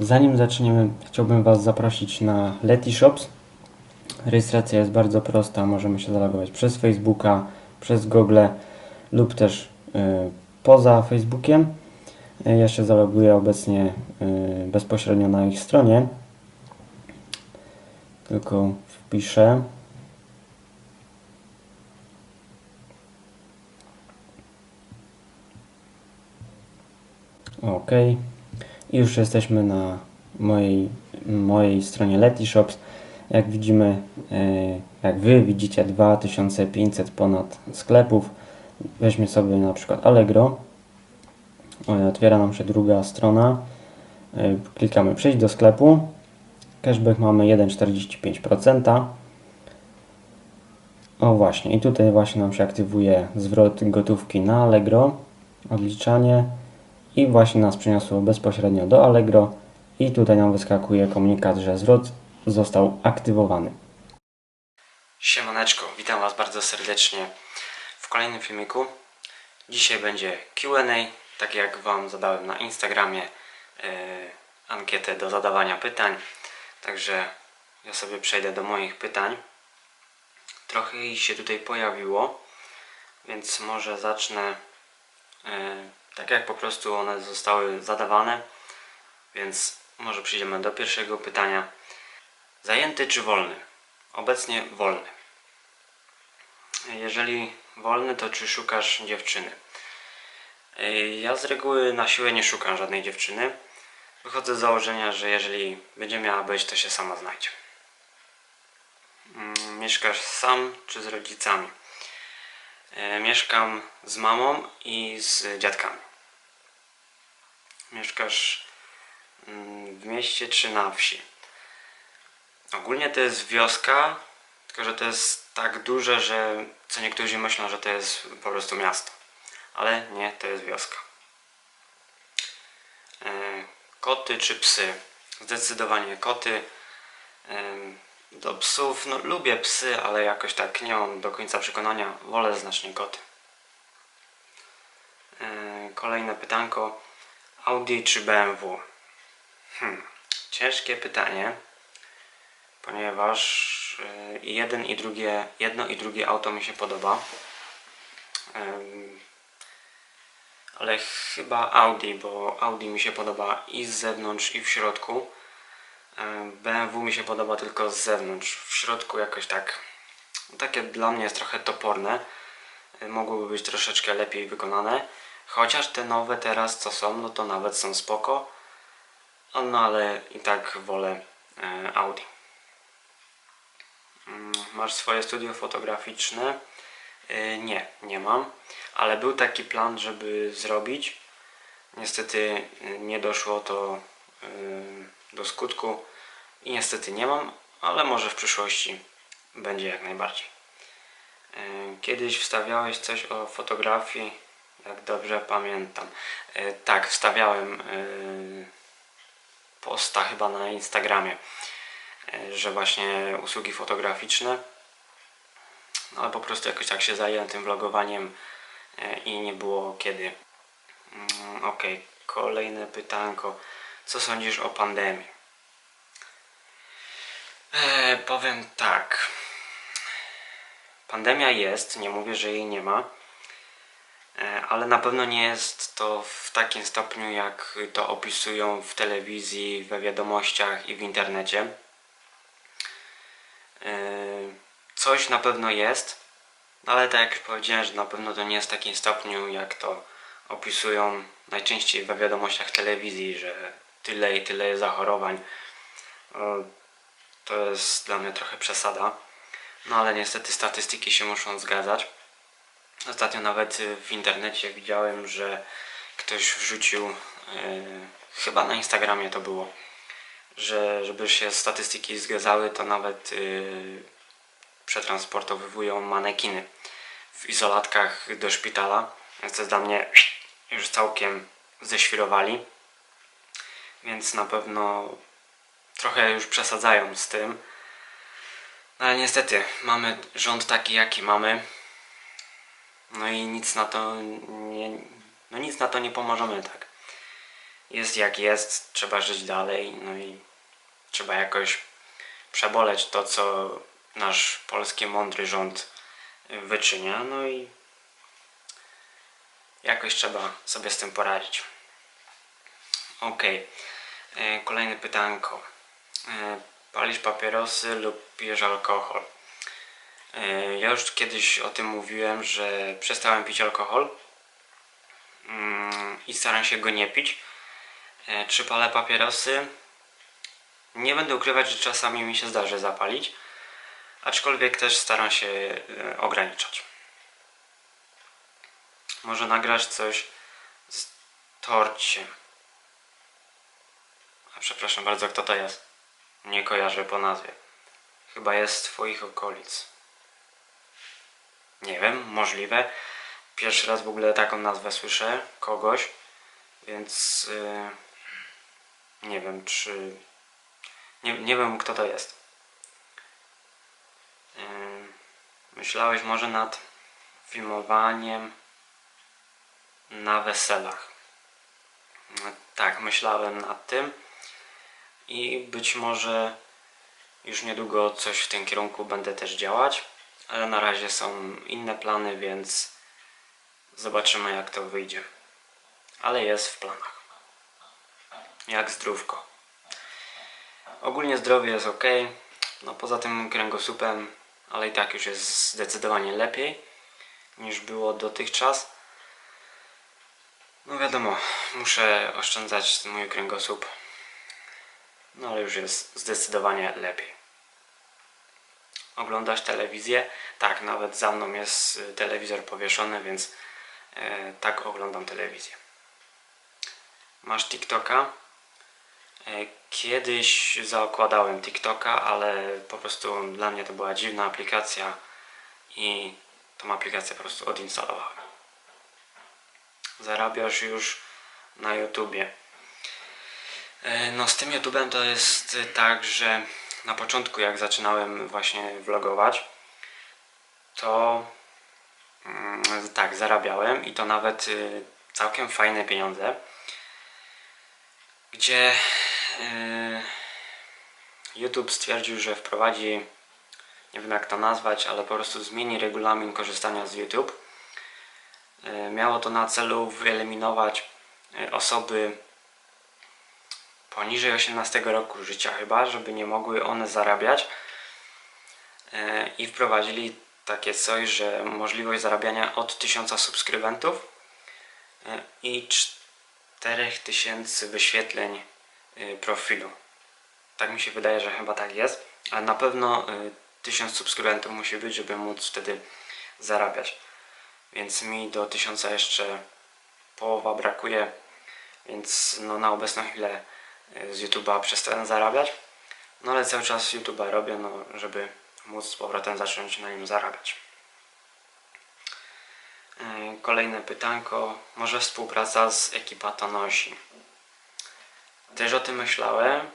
Zanim zaczniemy, chciałbym Was zaprosić na Letyshops. Rejestracja jest bardzo prosta. Możemy się zalogować przez Facebooka, przez Google lub też y, poza Facebookiem. Y, Ja się zaloguję obecnie y, bezpośrednio na ich stronie. Tylko wpiszę. OK. I już jesteśmy na mojej, mojej stronie Letyshops. Jak widzimy, e, jak Wy widzicie 2500 ponad sklepów. Weźmy sobie na przykład Allegro. O, Otwiera nam się druga strona. E, Klikamy przejść do sklepu. Cashback mamy 1,45%. O właśnie, i tutaj właśnie nam się aktywuje zwrot gotówki na Allegro, odliczanie i właśnie nas przeniosło bezpośrednio do Allegro i tutaj nam wyskakuje komunikat, że zwrot został aktywowany. Siemaneczko, witam Was bardzo serdecznie w kolejnym filmiku. Dzisiaj będzie Q&A, tak jak Wam zadałem na Instagramie e, ankietę do zadawania pytań. Także ja sobie przejdę do moich pytań. Trochę ich się tutaj pojawiło, więc może zacznę e, tak jak po prostu one zostały zadawane. Więc może przejdziemy do pierwszego pytania. Zajęty czy wolny? Obecnie wolny. Jeżeli wolny, to czy szukasz dziewczyny? Ja z reguły na siłę nie szukam żadnej dziewczyny. Wychodzę z założenia, że jeżeli będzie miała być, to się sama znajdzie. Mm, Mieszkasz sam czy z rodzicami? E, Mieszkam z mamą i z dziadkami. Mieszkasz mm, w mieście czy na wsi? Ogólnie to jest wioska, tylko że to jest tak duże, że co niektórzy myślą, że to jest po prostu miasto. Ale nie, to jest wioska. E, Koty czy psy? Zdecydowanie koty. Do psów, no lubię psy, ale jakoś tak nie mam do końca przekonania. Wolę znacznie koty. E, Kolejne pytanko. Audi czy BMW? Hmm, ciężkie pytanie, ponieważ y, i jeden i drugie, jedno i drugie auto mi się podoba. Em, ale chyba Audi, bo Audi mi się podoba i z zewnątrz, i w środku. Em, BMW mi się podoba tylko z zewnątrz. W środku jakoś tak, takie dla mnie jest trochę toporne. Y, Mogłyby być troszeczkę lepiej wykonane. Chociaż te nowe teraz co są, no to nawet są spoko. No ale i tak wolę e, Audi. Mm, Masz swoje studio fotograficzne? E, Nie, nie mam. Ale był taki plan, żeby zrobić. Niestety e, nie doszło to e, do skutku i niestety nie mam, ale może w przyszłości będzie jak najbardziej. E, Kiedyś wstawiałeś coś o fotografii, jak dobrze pamiętam. E, Tak, wstawiałem e, posta chyba na Instagramie, że właśnie usługi fotograficzne. No ale po prostu jakoś tak się zajęłem tym vlogowaniem i nie było kiedy. Mm, Okej, kolejne pytanko. Co sądzisz o pandemii? E, powiem tak. Pandemia jest, nie mówię, że jej nie ma, e, ale na pewno nie jest to w takim stopniu, jak to opisują w telewizji, we wiadomościach i w internecie. E, Coś na pewno jest, ale tak jak już powiedziałem, że na pewno to nie jest w takim stopniu, jak to opisują najczęściej we wiadomościach telewizji, że tyle i tyle zachorowań. O, To jest dla mnie trochę przesada. No ale niestety statystyki się muszą zgadzać. Ostatnio nawet y, w internecie widziałem, że ktoś wrzucił, e, chyba na Instagramie to było, że żeby się statystyki zgadzały, to nawet y, przetransportowują manekiny w izolatkach do szpitala. Więc to jest dla mnie już całkiem ześwirowali. Więc na pewno trochę już przesadzają z tym. No ale niestety, mamy rząd taki jaki mamy. No i nic na to nie, no nic na to nie pomożemy, tak. jest jak jest, trzeba żyć dalej, no i trzeba jakoś przeboleć to, co nasz polski mądry rząd wyczynia, no i jakoś trzeba sobie z tym poradzić. Okej, E, kolejne pytanko. E, Palisz papierosy lub pijesz alkohol? E, Ja już kiedyś o tym mówiłem, że przestałem pić alkohol mm, i staram się go nie pić. Czy palę papierosy? Nie będę ukrywać, że czasami mi się zdarzy zapalić, aczkolwiek też staram się ograniczać. Może nagrasz coś z torcie. Przepraszam bardzo, kto to jest? Nie kojarzę po nazwie. Chyba jest z twoich okolic. Nie wiem, możliwe. Pierwszy raz w ogóle taką nazwę słyszę kogoś, więc yy, nie wiem, czy. Nie, nie wiem, kto to jest. Yy, myślałeś może nad filmowaniem na weselach. Tak, myślałem nad tym i być może już niedługo coś w tym kierunku będę też działać, ale na razie są inne plany, więc zobaczymy jak to wyjdzie. Ale jest w planach. Jak zdrówko. Ogólnie zdrowie jest ok. No poza tym kręgosłupem, ale i tak już jest zdecydowanie lepiej niż było dotychczas. No wiadomo, muszę oszczędzać mój kręgosłup. No ale już jest zdecydowanie lepiej. Oglądasz telewizję? Tak, nawet za mną jest y, telewizor powieszony, więc e, tak oglądam telewizję. Masz TikToka? E, Kiedyś zakładałem TikToka, ale po prostu dla mnie to była dziwna aplikacja i tą aplikację po prostu odinstalowałem. Zarabiasz już na YouTubie. E, No z tym YouTubem to jest tak, że na początku jak zaczynałem właśnie vlogować, to mm, tak, zarabiałem i to nawet y, całkiem fajne pieniądze, gdzie y, YouTube stwierdził, że wprowadzi, nie wiem jak to nazwać, ale po prostu zmieni regulamin korzystania z YouTube. Y, Miało to na celu wyeliminować y, osoby poniżej 18 roku życia chyba, żeby nie mogły one zarabiać E, i wprowadzili takie coś, że możliwość zarabiania od 1000 subskrybentów e, i 4000 wyświetleń e, profilu. Tak mi się wydaje, że chyba tak jest, ale na pewno e, 1000 subskrybentów musi być, żeby móc wtedy zarabiać. Więc mi do 1000 jeszcze połowa brakuje, więc no na obecną chwilę z YouTube'a przestałem zarabiać. No ale cały czas YouTube'a robię, no, żeby móc z powrotem zacząć na nim zarabiać. E, Kolejne pytanko. Może współpraca z Ekipa to nosi? Też o tym myślałem,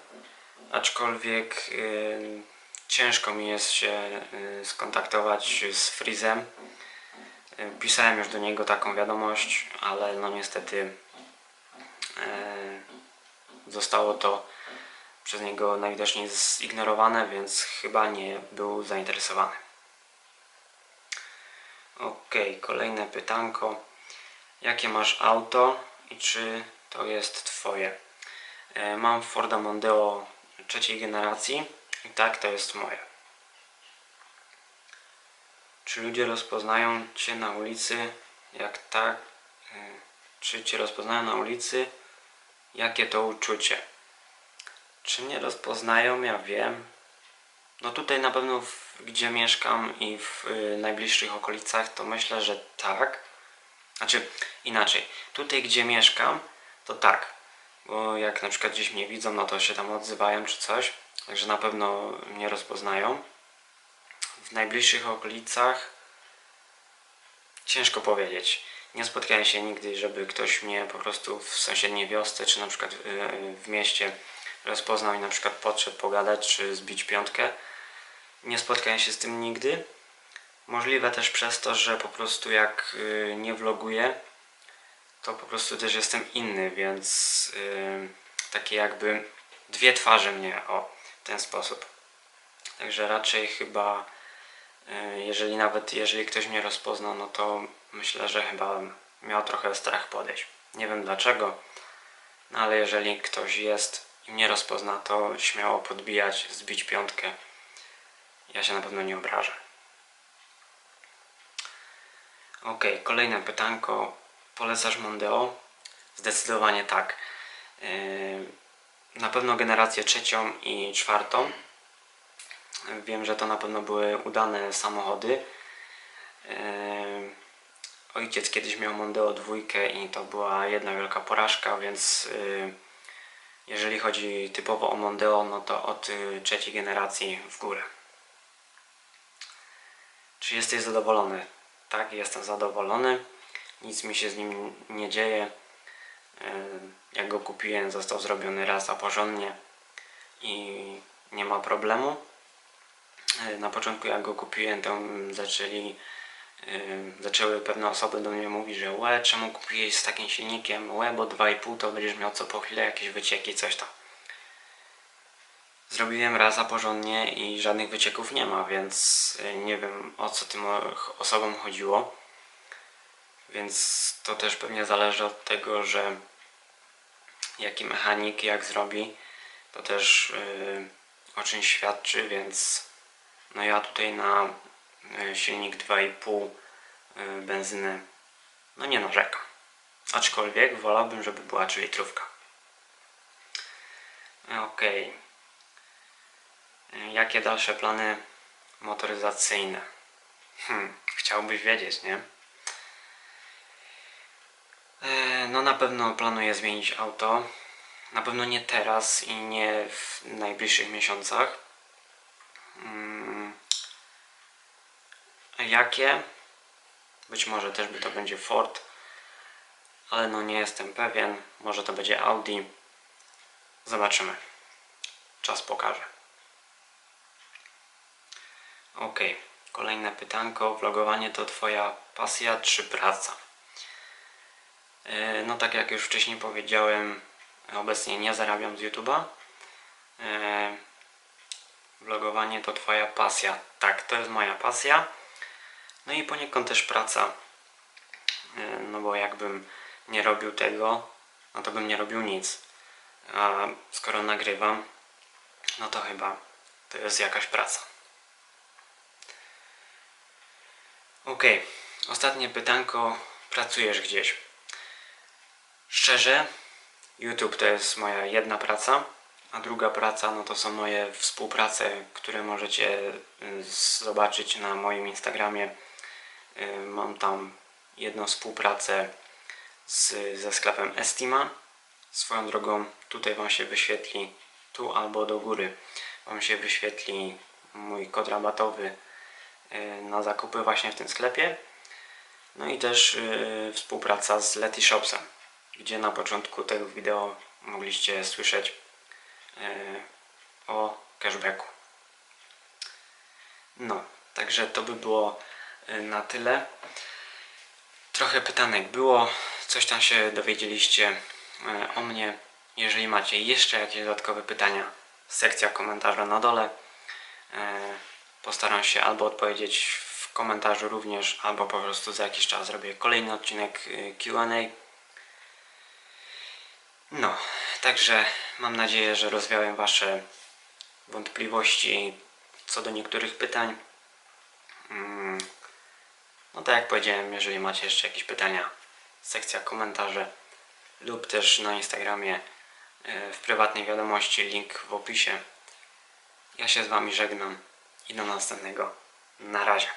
aczkolwiek y, ciężko mi jest się y, skontaktować z Freezem. Y, pisałem już do niego taką wiadomość, ale no niestety y, zostało to przez niego najwidoczniej zignorowane, więc chyba nie był zainteresowany. Ok, kolejne pytanko. Jakie masz auto i czy to jest Twoje? E, Mam Forda Mondeo trzeciej generacji i tak, to jest moje. Czy ludzie rozpoznają Cię na ulicy? Jak tak? e, Czy Cię rozpoznają na ulicy? Jakie to uczucie? Czy mnie rozpoznają? Ja wiem. No tutaj na pewno, w, gdzie mieszkam i w y, najbliższych okolicach, to myślę, że tak. Znaczy inaczej. Tutaj, gdzie mieszkam, to tak. Bo jak na przykład gdzieś mnie widzą, no to się tam odzywają czy coś. Także na pewno mnie rozpoznają. W najbliższych okolicach ciężko powiedzieć. Nie spotkałem się nigdy, żeby ktoś mnie po prostu w sąsiedniej wiosce, czy na przykład y, w mieście rozpoznał i na przykład podszedł pogadać, czy zbić piątkę. Nie spotkałem się z tym nigdy. Możliwe też przez to, że po prostu jak y, nie vloguję, to po prostu też jestem inny, więc yy, takie jakby dwie twarze mnie o w ten sposób. Także raczej chyba, jeżeli nawet jeżeli ktoś mnie rozpozna, no to myślę, że chyba miał trochę strach podejść. Nie wiem dlaczego, no ale jeżeli ktoś jest i mnie rozpozna, to śmiało podbijać, zbić piątkę. Ja się na pewno nie obrażę. Ok, kolejne pytanko. Polecasz Mondeo? Zdecydowanie tak. Yy, Na pewno generację trzecią i czwartą. Wiem, że to na pewno były udane samochody. Ojciec kiedyś miał Mondeo dwójkę i to była jedna wielka porażka, więc yy, jeżeli chodzi typowo o Mondeo, no to od y, trzeciej generacji w górę. Czy jesteś zadowolony? Tak, jestem zadowolony. Nic mi się z nim nie dzieje. Yy, Jak go kupiłem, został zrobiony raz, a porządnie i nie ma problemu. Na początku jak go kupiłem, to zaczęli, zaczęły pewne osoby do mnie mówić, że łe, czemu kupiłeś z takim silnikiem, łe, bo 2,5 to będziesz miał co po chwilę jakieś wycieki, coś tam. Zrobiłem raz, porządnie i żadnych wycieków nie ma, więc y, nie wiem o co tym osobom chodziło. Więc to też pewnie zależy od tego, że jaki mechanik jak zrobi, to też yy, o czymś świadczy, więc no ja tutaj na silnik 2,5 y, benzyny no nie narzekam. Aczkolwiek wolałbym, żeby była 3 litrówka. Okej. Y, Jakie dalsze plany motoryzacyjne? Hmm, chciałbyś wiedzieć, nie? E, No na pewno planuję zmienić auto. Na pewno nie teraz i nie w najbliższych miesiącach. Jakie? Być może też to będzie Ford, ale no nie jestem pewien. Może to będzie Audi. Zobaczymy. Czas pokaże. Ok, kolejne pytanko. Vlogowanie to Twoja pasja czy praca? E, No tak jak już wcześniej powiedziałem, obecnie nie zarabiam z YouTube'a. E, Vlogowanie to Twoja pasja. Tak, to jest moja pasja. No i poniekąd też praca. E, No bo jakbym nie robił tego, no to bym nie robił nic. A skoro nagrywam, no to chyba to jest jakaś praca. Okej, ostatnie pytanko. Pracujesz gdzieś? Szczerze, YouTube to jest moja jedna praca, a druga praca no to są moje współprace, które możecie y, zobaczyć na moim Instagramie. Y, Mam tam jedną współpracę z, ze sklepem Estima. Swoją drogą tutaj Wam się wyświetli, tu albo do góry Wam się wyświetli mój kod rabatowy y, na zakupy właśnie w tym sklepie. No i też y, współpraca z Leti Shopsem, gdzie na początku tego wideo mogliście słyszeć o cashbacku. No, także to by było na tyle. Trochę pytanek było, coś tam się dowiedzieliście y, o mnie. Jeżeli macie jeszcze jakieś dodatkowe pytania, sekcja komentarza na dole. E, Postaram się albo odpowiedzieć w komentarzu również, albo po prostu za jakiś czas zrobię kolejny odcinek y, QA. No, także mam nadzieję, że rozwiałem Wasze wątpliwości co do niektórych pytań. No tak jak powiedziałem, jeżeli macie jeszcze jakieś pytania, sekcja komentarzy lub też na Instagramie y, w prywatnej wiadomości, link w opisie. Ja się z Wami żegnam i do następnego. Na razie.